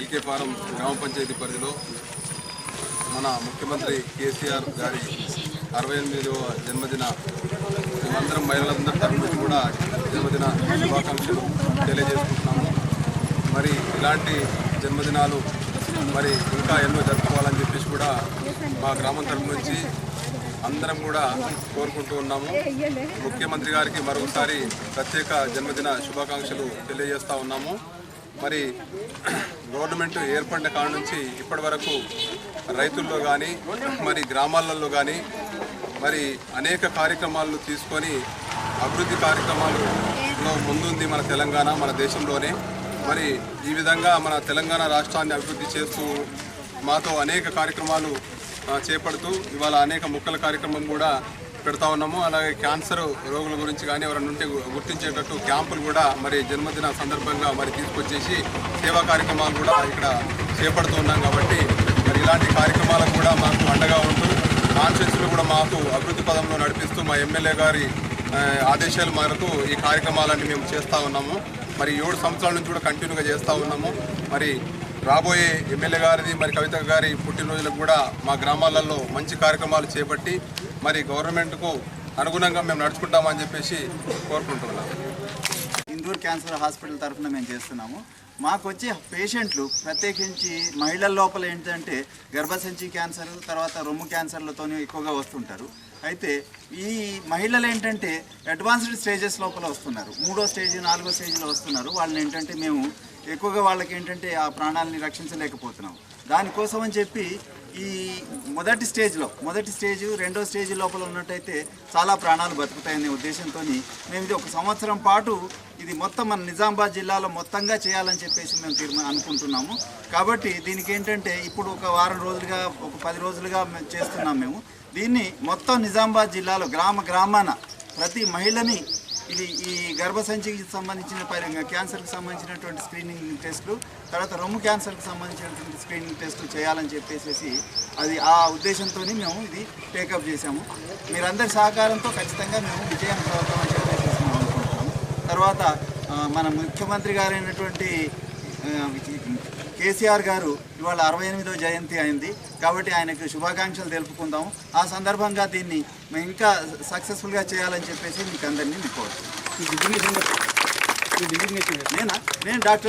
LK form గ్రామ పంచాయతీ పరిధిలో మన ముఖ్యమంత్రి కేసీఆర్ గారి అరవై ఎనిమిదవ జన్మదిన మేమందరం మహిళలందరి తరఫు నుంచి కూడా జన్మదిన శుభాకాంక్షలు తెలియజేసుకుంటున్నాము. మరి ఇలాంటి జన్మదినాలు మరి ఇంకా ఎన్నో జరుపుకోవాలని చెప్పేసి కూడా మా గ్రామం తరఫు నుంచి అందరం కూడా కోరుకుంటూ ఉన్నాము. ముఖ్యమంత్రి గారికి మరొకసారి ప్రత్యేక జన్మదిన శుభాకాంక్షలు తెలియజేస్తూ ఉన్నాము. మరి గవర్నమెంట్ ఏర్పడిన కాడ నుంచి ఇప్పటి వరకు రైతుల్లో కానీ మరి గ్రామాలలో కానీ మరి అనేక కార్యక్రమాలు తీసుకొని అభివృద్ధి కార్యక్రమాలలో ముందుంది మన తెలంగాణ మన దేశంలోనే. మరి ఈ విధంగా మన తెలంగాణ రాష్ట్రాన్ని అభివృద్ధి చేస్తూ మాతో అనేక కార్యక్రమాలు చేపడుతూ ఇవాళ అనేక మొక్కల కార్యక్రమం కూడా పెడతా ఉన్నాము. అలాగే క్యాన్సర్ రోగుల గురించి కానీ ఎవరైనా ఉంటే గుర్తించేటట్టు క్యాంపులు కూడా మరి జన్మదిన సందర్భంగా మరి తీసుకొచ్చేసి సేవా కార్యక్రమాలు కూడా ఇక్కడ చేపడుతూ ఉన్నాం కాబట్టి మరి ఇలాంటి కార్యక్రమాలకు కూడా మాకు అండగా ఉంటూ కాన్షియస్లు కూడా మాకు అభివృద్ధి పదంలో నడిపిస్తూ మా ఎమ్మెల్యే గారి ఆదేశాల మేరకు ఈ కార్యక్రమాలన్నీ మేము చేస్తూ ఉన్నాము. మరి ఏడు సంవత్సరాల నుంచి కూడా కంటిన్యూగా చేస్తూ ఉన్నాము. మరి రాబోయే ఎమ్మెల్యే గారిది మరి కవిత గారి పుట్టినరోజులకు కూడా మా గ్రామాలలో మంచి కార్యక్రమాలు చేపట్టి మరి గవర్నమెంట్కు అనుగుణంగా మేము నడుచుకుంటామని చెప్పేసి కోరుకుంటున్నాం. ఇందూర్ క్యాన్సర్ హాస్పిటల్ తరఫున మేము చేస్తున్నాము. మాకు వచ్చే పేషెంట్లు ప్రత్యేకించి మహిళల లోపల ఏంటంటే గర్భసంచి క్యాన్సర్ తర్వాత రొమ్ము క్యాన్సర్లతో ఎక్కువగా వస్తుంటారు. అయితే ఈ మహిళలు ఏంటంటే అడ్వాన్స్డ్ స్టేజెస్ లోపల వస్తున్నారు. మూడో స్టేజ్ నాలుగో స్టేజ్లో వస్తున్నారు. వాళ్ళని ఏంటంటే మేము ఎక్కువగా వాళ్ళకి ఏంటంటే ఆ ప్రాణాలని రక్షించలేకపోతున్నాం. దానికోసం అని చెప్పి ఈ మొదటి స్టేజ్లో మొదటి స్టేజ్ రెండో స్టేజ్ లోపల ఉన్నట్టయితే చాలా ప్రాణాలు బతుకుతాయనే ఉద్దేశంతో మేము ఇది ఒక సంవత్సరం పాటు ఇది మొత్తం మన నిజామాబాద్ జిల్లాలో మొత్తంగా చేయాలని చెప్పేసి మేము తీర్మా అనుకుంటున్నాము. కాబట్టి దీనికి ఏంటంటే ఇప్పుడు ఒక వారం రోజులుగా ఒక పది రోజులుగా మేము చేస్తున్నాం మేము. దీన్ని మొత్తం నిజామాబాద్ జిల్లాలో గ్రామ గ్రామాన ప్రతి మహిళని ఇది ఈ గర్భసంచికి సంబంధించిన క్యాన్సర్కి సంబంధించినటువంటి స్క్రీనింగ్ టెస్టులు తర్వాత రొమ్ము క్యాన్సర్కి సంబంధించినటువంటి స్క్రీనింగ్ టెస్టులు చేయాలని చెప్పేసి అది ఆ ఉద్దేశంతో మేము ఇది టేకప్ చేశాము. మీరందరి సహకారంతో ఖచ్చితంగా మేము విజయం అని చెప్పేసి అనుకుంటున్నాము. తర్వాత మన ముఖ్యమంత్రి గారైనటువంటి కేసీఆర్ గారు ఇవాళ అరవై ఎనిమిదో జయంతి అయింది కాబట్టి ఆయనకు శుభాకాంక్షలు తెలుపుకుందాము. ఆ సందర్భంగా దీన్ని మేము ఇంకా సక్సెస్ఫుల్గా చేయాలని చెప్పేసి మీకు అందరినీ మీకు నేను డాక్టర్